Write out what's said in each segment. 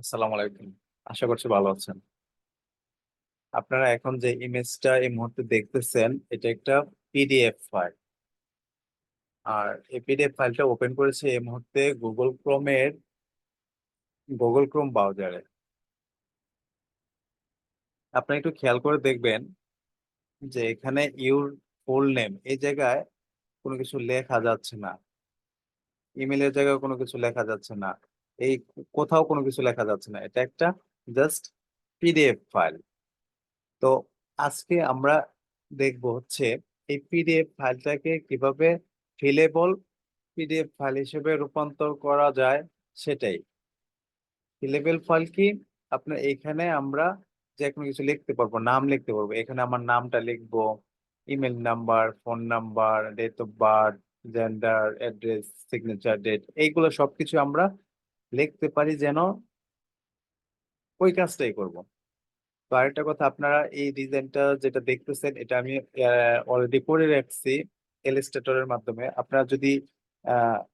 আসসালামু আলাইকুম। আশা করছি ভালো আছেন। আপনারা এখন যে ইমেজটা এই মুহূর্তে দেখতেছেন, এটা একটা পিডিএফ ফাইল। আর এই পিডিএফ ফাইলটা ওপেন করেছে এই মুহূর্তে গুগল ক্রোমের, গুগল ক্রোম ব্রাউজারে। আপনারা একটু খেয়াল করে দেখবেন যে এখানে ইউর ফুল নেম, এই জায়গায় কোনো কিছু লেখা যাচ্ছে না। ইমেলের জায়গায় কোনো কিছু লেখা যাচ্ছে না। এই কোথাও কোনো কিছু লেখা যাচ্ছে না। এটা একটা জাস্ট পিডিএফ ফাইল তো আজকে আমরা দেখব হচ্ছে এই পিডিএফ ফাইলটাকে কীভাবে ফিলেবল পিডিএফ ফাইল হিসেবে রূপান্তর করা যায় সেটাই। ফিলেবল ফাইল কি? আপনার এখানে আমরা যে কোনো কিছু লিখতে পারব, নাম লিখতে পারব। এখানে আমার নামটা লিখব email number phone number date of birth gender address signature date এইগুলো সবকিছু আমরা লিখতে পারি যেন ওই কাজটাই করব। তো আরেকটা কথা, আপনারা এই ডিজাইনটা যেটা দেখতেছেন, এটা আমি অলরেডি করে রাখছি এলিস্টেটরের মাধ্যমে। আপনারা যদি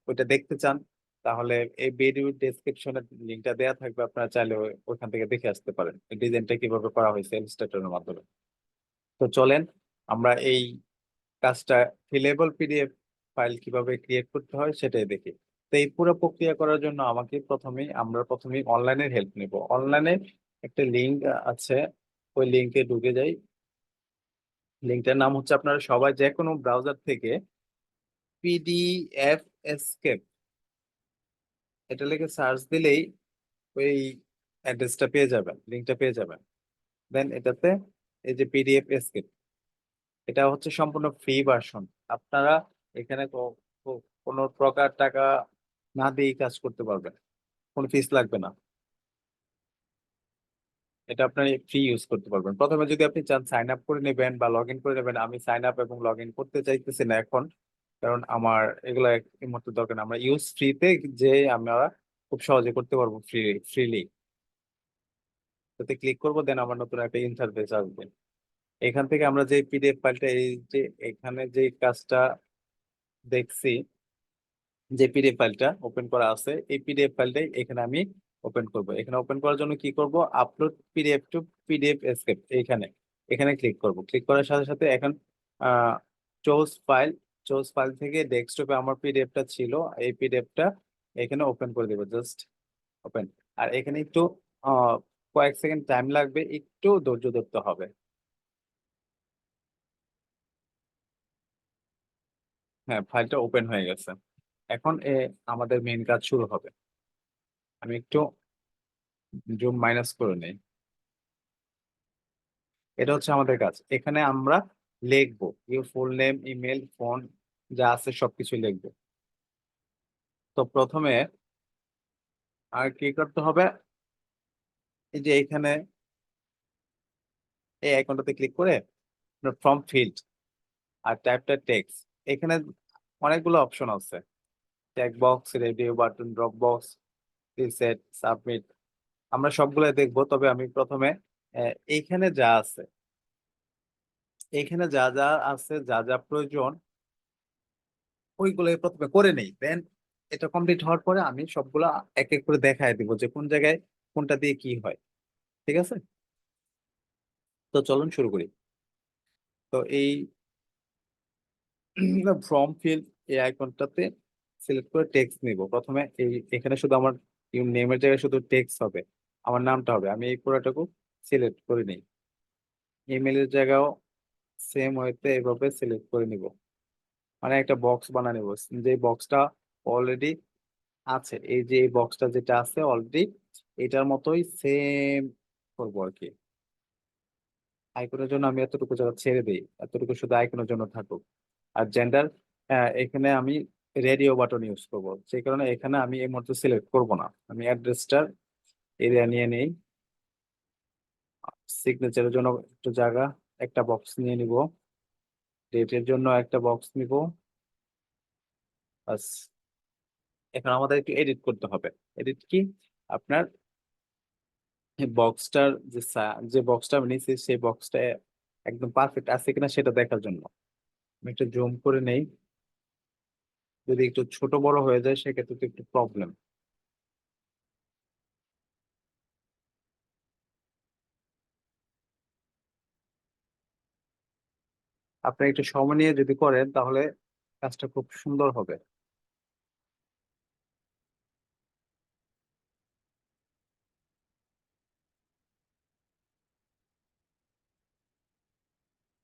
ওইটা দেখতে চান, তাহলে এই ভিডিও ডেসক্রিপশনে লিংকটা দেওয়া থাকবে, আপনারা চাইলে ওইখান থেকে দেখে আসতে পারেন ডিজাইনটা কীভাবে করা হয়েছে এলিস্ট্রেটরের মাধ্যমে। তো চলেন, আমরা এই কাজটা ফিলেবল পিডিএফ ফাইল কীভাবে ক্রিয়েট করতে হয় সেটাই দেখি। এই পুরো প্রক্রিয়া করার জন্য আমাকে প্রথমেই আমরা প্রথমেই অনলাইনের হেল্প নিব। অনলাইনে একটা লিংক আছে, ওই লিংকে ঢুকে যাই। লিংকটার নাম হচ্ছে আপনারা সবাই যে কোনো ব্রাউজার থেকে পিডিএফ এসকেপ এটা লিখে সার্চ দিলেই ওই অ্যাড্রেসটা পেয়ে যাবেন লিংকটা পেয়ে যাবেন। দেন এটাতে এই যে পিডিএফ এসকেপ এটা হচ্ছে সম্পূর্ণ ফ্রি ভার্সন আপনারা এখানে কোনো প্রকার টাকা না দিয়ে কাজ করতে পারবেন কোনো ফিস লাগবে না। এটা আপনি ফ্রি ইউজ করতে পারবেন। প্রথমে যদি আপনি চান সাইন আপ করে নেবেন বা লগ ইন করে নেবেন, আমি সাইন আপ এবং লগ ইন করতে চাইতেছি না এখন, কারণ আমার এগুলো এই মুহূর্তে দরকার না আমরা ইউজ ফ্রিতে যে আমরা খুব সহজে করতে পারব ফ্রি ফ্রিলি তাতে ক্লিক করব দেন আমার নতুন একটা ইন্টারফেস আসবে। এখান থেকে আমরা যে পিডিএফ ফাইলটা এই যে এখানে যে কাজটা দেখছি যে পিডিএফ ফাইলটা ওপেন করা আছে, এই পিডিএফ ফাইলটাই এখানে আমি ওপেন করব। এখানে ওপেন করার জন্য কি করব? Upload PDF to PDF escape এইখানে। এখানে ক্লিক করব। ক্লিক করার সাথে সাথে এখন চোজ ফাইল চোজ ফাইল থেকে ডেস্কটপে আমার পিডিএফটা ছিল, এই পিডিএফটা এখানে ওপেন করে দেবো জাস্ট ওপেন আর এখানে একটু কয়েক সেকেন্ড টাইম লাগবে, একটু ধৈর্য ধরতে হবে। হ্যাঁ ফাইলটা ওপেন হয়ে গেছে। এখন, এ, আমাদের মেইন কাজ শুরু হবে। আমি একটু জুম মাইনাস করে নেই। এটা হচ্ছে আমাদের কাজ। এখানে আমরা লিখব। Your full name email phone যা আছে সবকিছু লিখব। তো প্রথমে আর কি করতে হবে? এই যে এখানে এই আইকনটাতে ক্লিক করে ফ্রম ফিল্ড আর টাইপটা টেক্সট এখানে অনেকগুলো অপশন আছে। Check box radio button drop box reset submit আমরা সবগুলো দেখব, তবে আমি প্রথমে এইখানে যা আছে, এইখানে যা যা আছে, যা যা প্রয়োজন ওইগুলো প্রথমে করে নেই। দেন এটা কমপ্লিট হওয়ার পরে আমি সবগুলা এক এক করে দেখায় দিব যে কোন জায়গায় কোনটা দিয়ে কি হয়। ঠিক আছে? তো চলুন শুরু করি। তো এই ফর্ম ফিল এই আইকনটাতে সিলেক্ট করে টেক্সট নিব। প্রথমে এই, এখানে শুধু আমার নেমের জায়গায় শুধু টেক্সট হবে। আমার নামটা হবে। আমি এই পুরোটাকে সিলেক্ট করে নিই। ইমেলের জায়গাও সেম ওয়েতে এভাবে সিলেক্ট করে নিব। মানে একটা বক্স বানা নিব। যে বক্সটা অলরেডি আছে, এই যে এই বক্সটা যেটা আছে অলরেডি এটার মতোই সেম করব আর কি। আইকনের জন্য আমি এতটুকু জায়গা ছেড়ে দিই। এতটুকু শুধু আইকনের জন্য থাকুক। আর জেন্ডার এখানে আমি রেডিও বাটন ইউজ করব। সেই কারণে এখানে আমি এই মুহূর্তে সিলেক্ট করব না। আমি অ্যাড্রেসটার এরিয়া নিয়ে নেই। সিগনেচারের জন্য একটু জায়গা, একটা বক্স নিয়ে নিব। ডেটের জন্য একটা বক্স নিব। বাস এখন আমাদের একটু এডিট করতে হবে। এডিট কি? আপনার বক্সটার যে যে বক্সটা আমি নিয়েছি, সেই বক্সটা একদম পারফেক্ট আছে কিনা সেটা দেখার জন্য। আমি একটু জুম করে নেই। যদি একটু ছোট বড় হয়ে যায়, সেক্ষেত্রে তো একটু প্রবলেম আপনি একটু সময় নিয়ে যদি করেন, তাহলে কাজটা খুব সুন্দর হবে।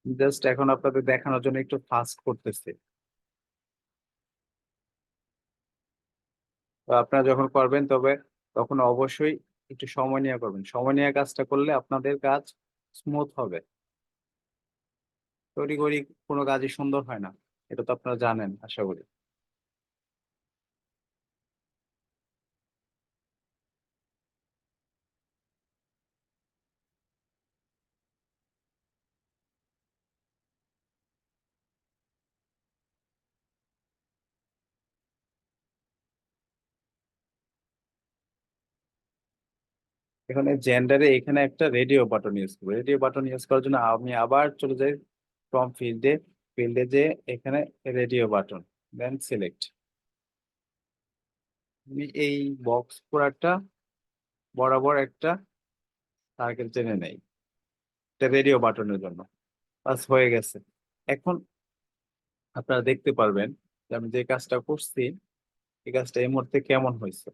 জাস্ট এখন আপনাদের দেখানোর জন্য একটু ফাস্ট করতেছি। আপনারা যখন করবেন তবে তখন অবশ্যই একটু সময় নিয়ে করবেন। সময় নিয়ে কাজটা করলে আপনাদের কাজ স্মুথ হবে। তৈরি করি কোনো কাজই সুন্দর হয় না, এটা তো আপনারা জানেন, আশা করি। এখানে জেন্ডারে এখানে একটা রেডিও বাটন ইউজ করব। রেডিও বাটন ইউজ করার জন্য আমি আবার চলে যাই ফ্রম ফিল্ডে ফিল্ডে যে এখানে রেডিও বাটন দেন সিলেক্ট আমি এই বক্স পুরাটা বরাবর একটা সার্কেল টেনে নেই। এটা রেডিও বাটনের জন্য। বাস হয়ে গেছে। এখন আপনারা দেখতে পারবেন যে আমি যে কাজটা করছি, এই কাজটা এই মুহূর্তে কেমন হয়েছে।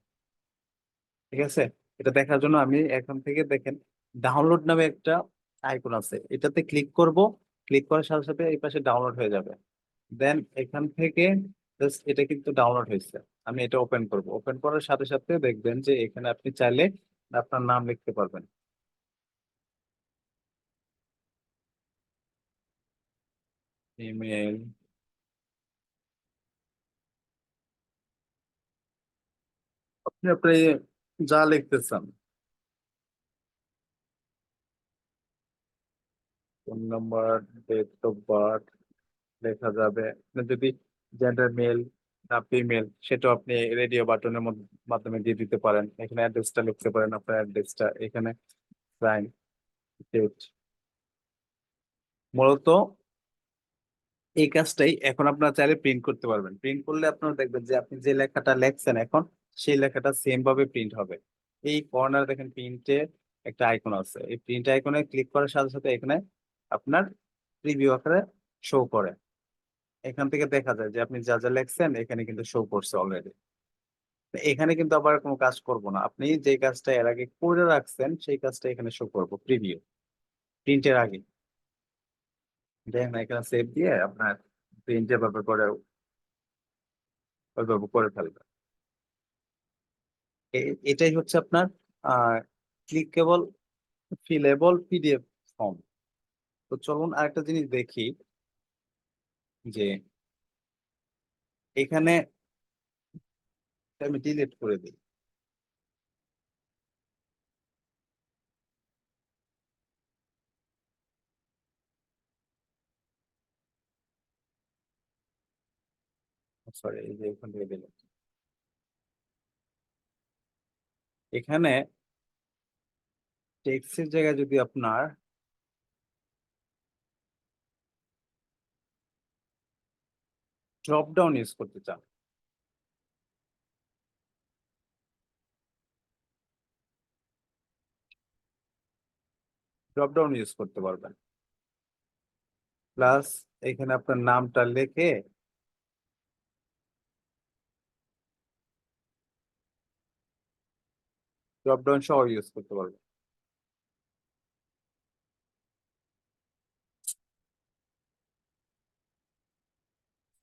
ঠিক আছে? এটা দেখার জন্য আমি এখান থেকে দেখেন ডাউনলোড নামে একটা আইকন আছে। এটাতে ক্লিক করব ক্লিক করার সাথে সাথে এই পাশে ডাউনলোড হয়ে যাবে। দেন এখান থেকে এটা কিন্তু ডাউনলোড হয়েছে। আমি এটা ওপেন করব। ওপেন করার সাথে সাথে দেখবেন যে এখানে আপনি চাইলে আপনার নাম লিখতে পারবেন। ইমেল আপনি আপনি যা লিখতে চান phone number, date of birth লেখা যাবে। যদি জেন্ডার মেল না ফিমেল সেটাও আপনি রেডিও বাটনের মাধ্যমে দিয়ে দিতে পারেন। এখানে অ্যাড্রেসটা লিখতে পারেন, আপনার অ্যাড্রেসটা এখানে টাইম ডেট মূলত এই কাজটাই এখন আপনারা চাইলে প্রিন্ট করতে পারবেন। প্রিন্ট করলে আপনারা দেখবেন যে আপনি যে লেখাটা লেখছেন এখন সেই লেখাটা সেম ভাবে প্রিন্ট হবে। এই কর্নার দেখেন প্রিন্টে একটা আইকন আছে। এই প্রিন্ট আইকনে ক্লিক করার সাথে সাথে এখানে আপনার প্রিভিউ আকারে শো করে। এখান থেকে দেখা যায় যে আপনি যা যা লেখছেন এখানে কিন্তু শো করছে অলরেডি এখানে কিন্তু আবার কোনো কাজ করব না। আপনি যে কাজটা এর আগে করে রাখছেন, সেই কাজটা এখানে শো করব প্রিভিউ প্রিন্টের আগে। দেখেন এখানে সেভ দিয়ে আপনার প্রিন্টের যেভাবে করে, ওইভাবে করে ফেলবে এ- এটাই হচ্ছে আপনার ক্লিকেবল ফিলেবল পিডিএফ ফর্ম তো চলুন আরেকটা জিনিস দেখি, যে এখানে আমি ডিলিট করে দিই। সরি এই যে এখান থেকে দিলাম এখানে টেক্সের জায়গায় যদি আপনার ড্রপ ডাউন ইউজ করতে চান ড্রপ ডাউন ইউজ করতে পারবেন। প্লাস এখানে আপনার নামটা লিখে ড্রপ ডাউন সহ ইউজ করতে পারবেন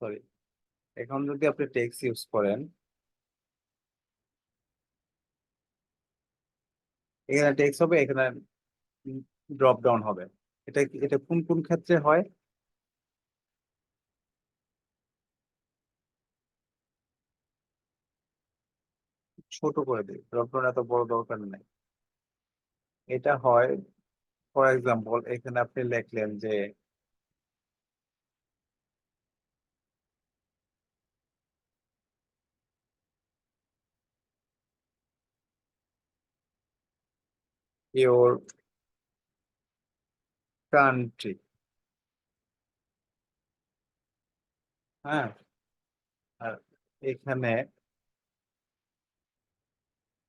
সরি এখন যদি আপনি টেক্সট ইউজ করেন, এখানে টেক্সট হবে, এখানে ড্রপ ডাউন হবে। এটা এটা কোন কোন ক্ষেত্রে হয়? ছোট করে দিই ড্রপ ডাউন এত বড় দরকার নেই। এটা হয় ফর এক্সাম্পল এখানে আপনি লিখলেন যে your country হ্যাঁ? আর এখানে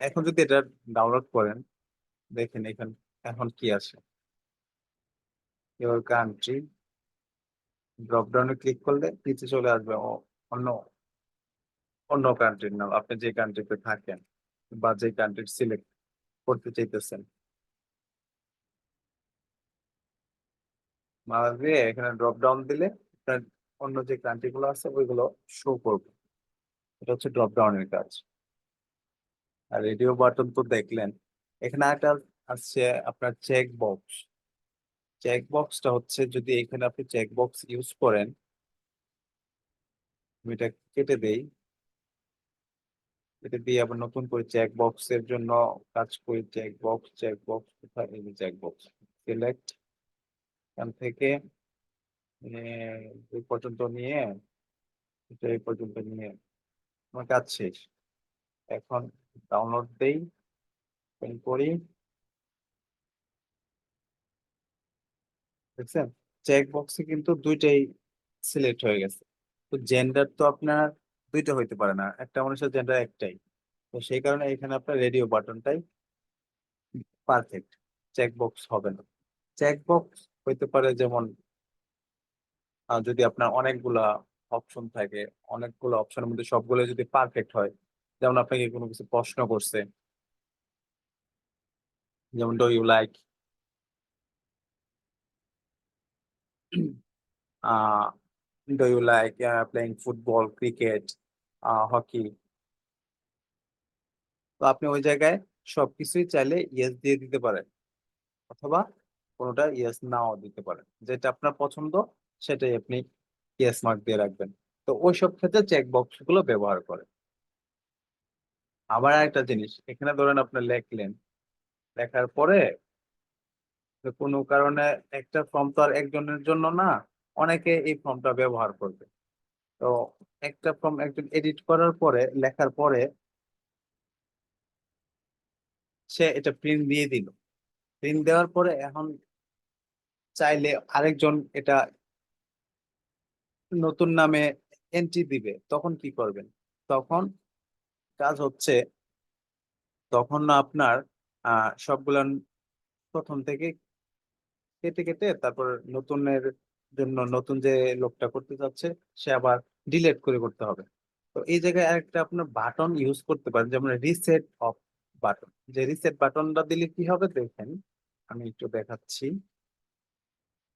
এখন যদি এটা ডাউনলোড করেন, দেখেন এখানে, এখন কি আছে? Your কান্ট্রি ড্রপ ডাউনে ক্লিক করলে নিচে চলে আসবে অন্য অন্য কান্ট্রির নাম। আপনি যে কান্ট্রিতে থাকেন বা যে কান্ট্রি সিলেক্ট করতে চাইতেছেন। দিয়ে এখানে ড্রপ ডাউন দিলে অন্য যে কান্ট্রি গুলো আছে, ওইগুলো শো করবে। এটা হচ্ছে ড্রপ ডাউনের কাজ। রেডিও বাটন তো দেখলেন এখানে একটা আসছে আপনার চেক বক্স চেক বক্সটা হচ্ছে যদি এখানে আপনি চেক বক্স ইউজ করেন আমি এটা কেটে দেই। এটা দিয়ে আবার নতুন করে চেক বক্সের জন্য কাজ করি চেক বক্স চেক বক্স কোথায় চেক বক্স সিলেক্ট এখান থেকে আহ, এই পর্যন্ত নিয়ে এটা এই পর্যন্ত নিয়ে আমার কাজ শেষ। এখন ডাউনলোড দেই open করি। দেখছেন? চেক বক্সে কিন্তু দুইটাই সিলেক্ট হয়ে গেছে। তো জেন্ডার তো আপনার দুইটা হইতে পারে না, একটা মানুষের জেন্ডার একটাই। তো সেই কারণে এখানে আপনার রেডিও বাটনটাই পারফেক্ট চেক বক্স হবে না। চেক বক্স হইতে পারে যেমন যদি আপনার অনেকগুলা অপশন থাকে, অনেকগুলো অপশনের মধ্যে সবগুলো যদি পারফেক্ট হয় যেমন আপনাকে কোনো কিছু প্রশ্ন করছে যেমন do you like you like uh, playing football, cricket, uh, তো আপনি ওই জায়গায় সবকিছুই চাইলে ইয়েস দিয়ে দিতে পারেন অথবা কোনোটা ইয়েস নাও দিতে পারেন। যেটা আপনার পছন্দ সেটাই আপনি ইয়েস মার্ক দিয়ে রাখবেন। তো ওই সব ক্ষেত্রে চেক বক্সগুলো ব্যবহার করে আবার একটা জিনিস, এখানে ধরেন আপনি লেখলেন, লেখার পরে কোনো কারণে একটা ফর্ম তো আর একজনের জন্য না, অনেকে এই ফর্মটা ব্যবহার করবে। তো একটা ফর্ম একজন এডিট করার পরে, লেখার পরে সে এটা প্রিন্ট দিয়ে দিল। প্রিন্ট দেওয়ার পরে এখন চাইলে আরেকজন এটা নতুন নামে এন্ট্রি দিবে, তখন কি করবেন? তখন কাজ হচ্ছে, তখন না আপনার সবগুলা প্রথম থেকে কেটে কেটে তারপর নতুনের জন্য নতুন যে লোকটা করতে যাচ্ছে, সে আবার ডিলেট করে করতে হবে। তো এই জায়গায় আরেকটা আপনার বাটন ইউজ করতে পারেন, যেমন রিসেট অফ বাটন যে রিসেট বাটনটা দিলে কি হবে দেখেন, আমি একটু দেখাচ্ছি।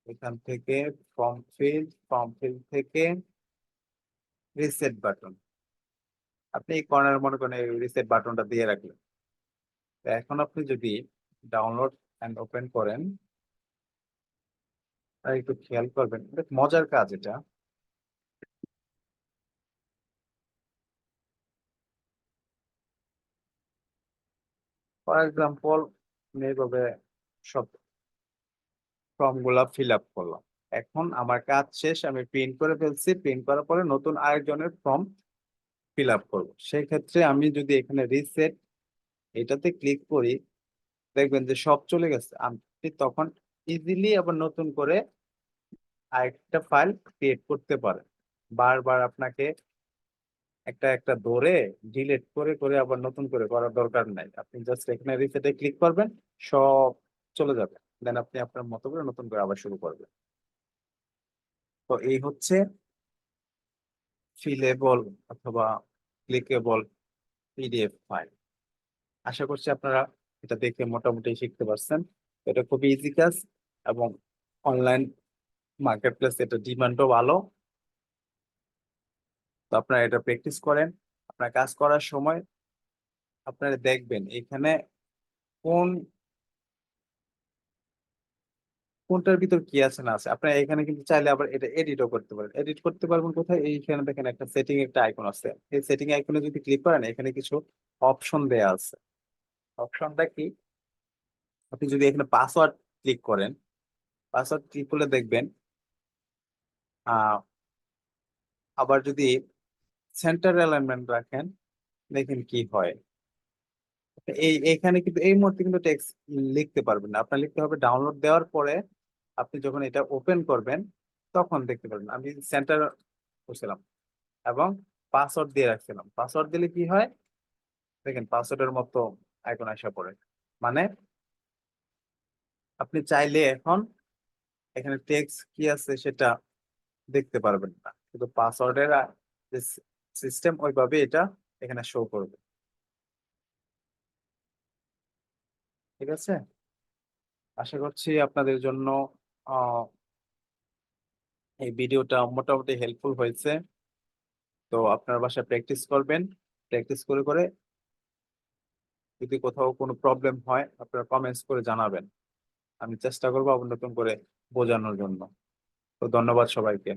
এখান থেকে ফর্ম ফিল্ড ফর্ম ফিল্ড থেকে রিসেট বাটন আপনি কর্নার মনে করেন রিসেট বাটনটা দিয়ে রাখলেন। এখন আপনি যদি ডাউনলোড অ্যান্ড ওপেন করেন একটু খেয়াল করবেন মজার কাজ এটা। ফর এক্সাম্পল এইভাবে সব ফর্মগুলা ফিল আপ করলাম। এখন আমার কাজ শেষ, আমি প্রিন্ট করে ফেলছি। প্রিন্ট করার পরে নতুন আরেকজনের ফর্ম ফিল আপ করব। সেই ক্ষেত্রে আমি যদি এখানে রিসেট এটাতে ক্লিক করি, দেখবেন যে সব চলে গেছে। আপনি তখন ইজিলি আবার নতুন করে আরেকটা ফাইল ক্রিয়েট করতে পারেন। বারবার আপনাকে একটা একটা ধরে ডিলিট করে করে আবার নতুন করে করার দরকার নাই। আপনি জাস্ট এখানে রিসেটে ক্লিক করবেন, সব চলে যাবে। দেন আপনি আপনার মতো করে নতুন করে আবার শুরু করবেন। তো এই হচ্ছে ফিলেবল অথবা ক্লিকেবল পিডিএফ ফাইল আশা করছি আপনারা এটা দেখে মোটামুটি শিখতে পারছেন। এটা খুবই ইজি কাজ এবং অনলাইন মার্কেট প্লেস এটা ডিমান্ডও ভালো। তো আপনারা এটা প্র্যাকটিস করেন। আপনার কাজ করার সময় আপনারা দেখবেন এখানে কোন কোনটার ভিতর কি আছে না আছে? আপনারা এখানে কিন্তু চাইলে আবার এটা এডিটও করতে পারেন। এডিট করতে পারবেন কোথায়? এইখানে দেখেন একটা সেটিং একটা আইকন আছে। এই সেটিং আইকনে যদি ক্লিক করেন, এখানে কিছু অপশন দেয়া আছে। অপশনটা কি? আপনি যদি এখানে পাসওয়ার্ড ক্লিক করেন পাসওয়ার্ড ক্লিক করলে দেখবেন আবার যদি সেন্টার অ্যালাইনমেন্ট রাখেন, দেখেন কি হয়। এই এখানে কিন্তু এই মুহূর্তে কিন্তু টেক্সট লিখতে পারবেন না। আপনার লিখতে হবে ডাউনলোড দেওয়ার পরে আপনি যখন এটা ওপেন করবেন, তখন দেখতে পারবেন। আমি সেন্টার করছিলাম এবং পাসওয়ার্ড দিয়ে রাখছিলাম। পাসওয়ার্ড দিলে কি হয়? দেখেন পাসওয়ার্ডের মতো আইকন আসা পড়ে। মানে আপনি চাইলে এখন এখানে টেক্সট কি আছে সেটা দেখতে পারবেন না। কিন্তু পাসওয়ার্ডের যে সিস্টেম ওইভাবে এটা এখানে শো করবে। ঠিক আছে? আশা করছি আপনাদের জন্য এই ভিডিওটা মোটামুটি হেল্পফুল হয়েছে। তো আপনার বাসায় প্র্যাকটিস করবেন। প্র্যাকটিস করে করে যদি কোথাও কোনো প্রবলেম হয়, আপনারা কমেন্টস করে জানাবেন। আমি চেষ্টা করব আবার নতুন করে বোঝানোর জন্য। তো ধন্যবাদ সবাইকে।